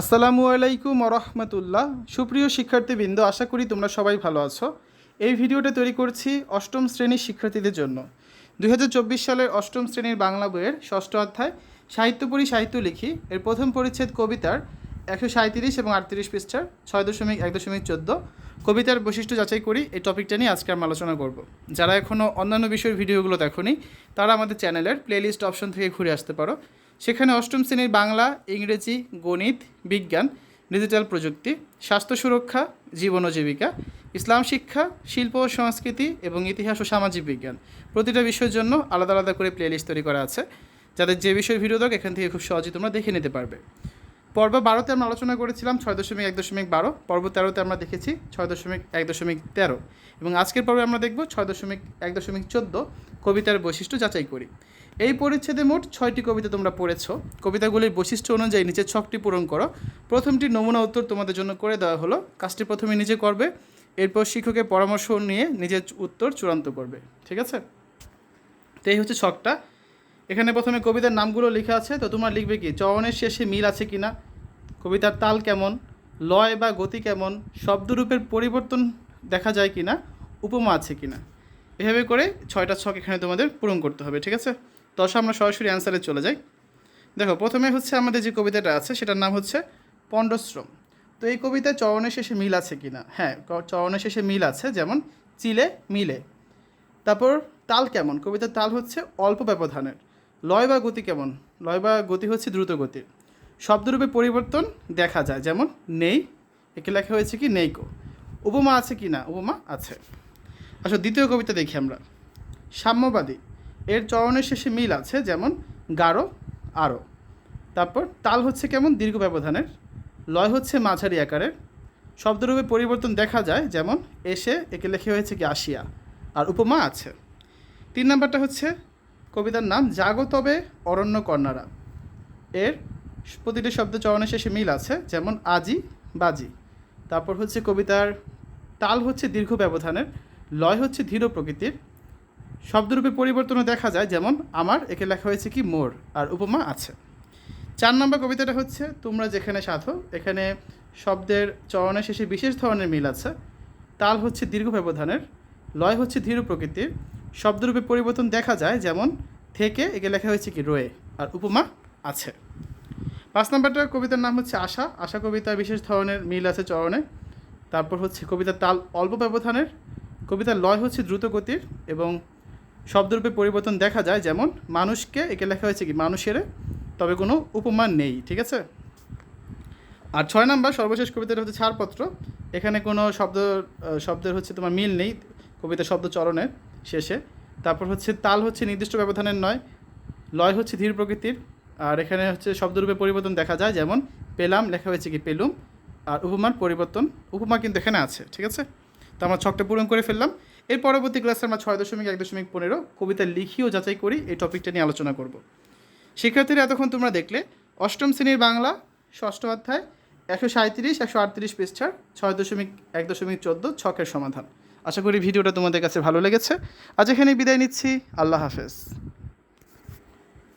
আসসালামু আলাইকুম রহমতুল্লাহ সুপ্রিয় শিক্ষার্থীবৃন্দ, আশা করি তোমরা সবাই ভালো আছো। এই ভিডিওটা তৈরি করছি অষ্টম শ্রেণির শিক্ষার্থীদের জন্য। দুই হাজার চব্বিশ সালের অষ্টম শ্রেণির বাংলা বইয়ের ষষ্ঠ অধ্যায়, সাহিত্য পড়ি, সাহিত্য লিখি। এর প্রথম পরিচ্ছেদ কবিতার একশো সাঁত্রিশ এবং আটত্রিশ পৃষ্ঠার ছয় দশমিক এক দশমিক চোদ্দ। কবিতার বৈশিষ্ট্য যাচাই করি, এই টপিকটা নিয়ে আজকে আমরা আলোচনা করব। যারা এখনও অন্যান্য বিষয়ের ভিডিওগুলো দেখোনি, তারা আমাদের চ্যানেলের প্লেলিস্ট অপশন থেকে ঘুরে আসতে পারো। সেখানে অষ্টম শ্রেণির বাংলা, ইংরেজি, গণিত, বিজ্ঞান ডিজিটাল প্রযুক্তি, স্বাস্থ্য সুরক্ষা, জীবন ও জীবিকা, ইসলাম শিক্ষা, শিল্প ও সংস্কৃতি এবং ইতিহাস ও সামাজিক বিজ্ঞান। প্রতিটা বিষয়ের জন্য আলাদা আলাদা করে প্লেলিস্ট তৈরি করা আছে। যাদের যে বিষয়ের ভিডিও দরকার, এখান থেকে খুব সহজেই তোমরা দেখে নিতে পারবে। পর্ব বারোতে আমরা আলোচনা করেছিলাম ছয় দশমিক এক দশমিক বারো, পর্ব তেরোতে আমরা দেখেছি ছয় দশমিক এক দশমিক তেরো এবং আজকের পর্বে আমরা দেখব ছয় দশমিক এক দশমিক চোদ্দ কবিতার বৈশিষ্ট্য যাচাই করি। এই পরিচ্ছেদে মোট ছয়টি কবিতা তোমরা পড়েছ। কবিতাগুলির বৈশিষ্ট্য অনুযায়ী নিচের ছকটি পূরণ করো। প্রথমটি নমুনা উত্তর তোমাদের জন্য করে দেওয়া হলো। কাজটি প্রথমে নিজে করবে, এরপর শিক্ষকের পরামর্শ নিয়ে নিজের উত্তর চূড়ান্ত করবে। ঠিক আছে? তো এই হচ্ছে ছকটা। এখানে প্রথমে কবিতার নামগুলো লেখা আছে, তো তোমার লিখবে কি? চরণের শেষে মিল আছে কিনা? কবিতার তাল কেমন, লয় বা গতি কেমন, শব্দরূপের পরিবর্তন দেখা যায় কি না উপমা আছে কিনা। এভাবে করে ছয়টা ছক এখানে তোমাদের পূরণ করতে হবে, ঠিক আছে? দশ আমরা সরাসরি অ্যান্সারে চলে যাই। দেখো, প্রথমে হচ্ছে আমাদের যে কবিতাটা আছে, সেটার নাম হচ্ছে পণ্ডশ্রম। তো এই কবিতায় চরণের শেষে মিল আছে কি না হ্যাঁ ক- চরণের শেষে মিল আছে, যেমন চিলে মিলে। তারপর তাল কেমন? কবিতার তাল হচ্ছে অল্প ব্যবধানের। লয় বা গতি কেমন? লয় বা গতি হচ্ছে দ্রুত গতির। শব্দরূপে পরিবর্তন দেখা যায়, যেমন নেই। একে লেখা হয়েছে কি? নেইকো। উপমা আছে কি না? উপমা আছে। আচ্ছা দ্বিতীয় কবিতা দেখি আমরা। সাম্যবাদী। এর চরণের শেষে মিল আছে, যেমন গাঢ় আরও তারপর তাল হচ্ছে কেমন? দীর্ঘ ব্যবধানের। লয় হচ্ছে মাঝারি আকারের। শব্দরূপে পরিবর্তন দেখা যায়, যেমন এসে, একে লেখা হয়েছে কি? আসিয়া। আর উপমা আছে। তিন নাম্বারটা হচ্ছে কবিতার নাম, জাগো তবে অরণ্য কন্যারা। এর প্রতিটি শব্দ চরণের শেষে মিল আছে, যেমন আজি, বাজি। তারপর হচ্ছে কবিতার তাল হচ্ছে দীর্ঘ ব্যবধানের, লয় হচ্ছে ধীর প্রকৃতির। শব্দরূপে পরিবর্তনও দেখা যায়, যেমন আমার, একে লেখা হয়েছে কি মোর, আর উপমা আছে। চার নম্বর কবিতাটা হচ্ছে, তোমরা যেখানে সাধো, এখানে শব্দের চরণের শেষে বিশেষ ধরনের মিল আছে। তাল হচ্ছে দীর্ঘ ব্যবধানের, লয় হচ্ছে ধীর প্রকৃতির। শব্দরূপে পরিবর্তন দেখা যায়, যেমন, থেকে, একে লেখা হয়েছে কি রয়ে, আর উপমা আছে। পাঁচ নম্বরটা কবিতার নাম হচ্ছে আশা। আশা কবিতা বিশেষ ধরনের মিল আছে চরণে। তারপর হচ্ছে কবিতার তাল অল্প ব্যবধানের। কবিতার লয় হচ্ছে দ্রুত গতির এবং শব্দরূপে পরিবর্তন দেখা যায়, যেমন, মানুষকে একে লেখা হয়েছে কি, মানুষের তবে কোনো উপমান নেই, ঠিক আছে? আর ছয় নাম্বার, সর্বশেষ কবিতাটা হচ্ছে ছাড়পত্র। এখানে কোনো শব্দ শব্দের হচ্ছে তোমার মিল নেই কবিতা শব্দ চরণের শেষে। তারপর হচ্ছে তাল হচ্ছে নির্দিষ্ট ব্যবধানের নয়, লয় হচ্ছে ধীর প্রকৃতির। আর এখানে হচ্ছে শব্দরূপে পরিবর্তন দেখা যায়, যেমন পেলাম, লেখা হয়েছে কি পেলুম, আর উপমার পরিবর্তন, উপমা কিন্তু এখানে আছে, ঠিক আছে? তো আমরা ছকটা পূরণ করে ফেললাম। এর পরবর্তী ক্লাসে আমরা ছয় দশমিক, এক দশমিক পনেরো কবিতা লিখি ও যাচাই করি, এই টপিকটা নিয়ে আলোচনা করব। শিক্ষার্থীরা এতক্ষণ তোমরা দেখলে, অষ্টম শ্রেণির বাংলা, ষষ্ঠ অধ্যায়, একশো সাঁত্রিশ একশো আটত্রিশ পৃষ্ঠার ছয় দশমিক, এক দশমিক চোদ্দ ছকের সমাধান। আশা করি ভিডিওটা তোমাদের কাছে ভালো লেগেছে। আজ এখানে বিদায় নিচ্ছি। আল্লাহ হাফেজ।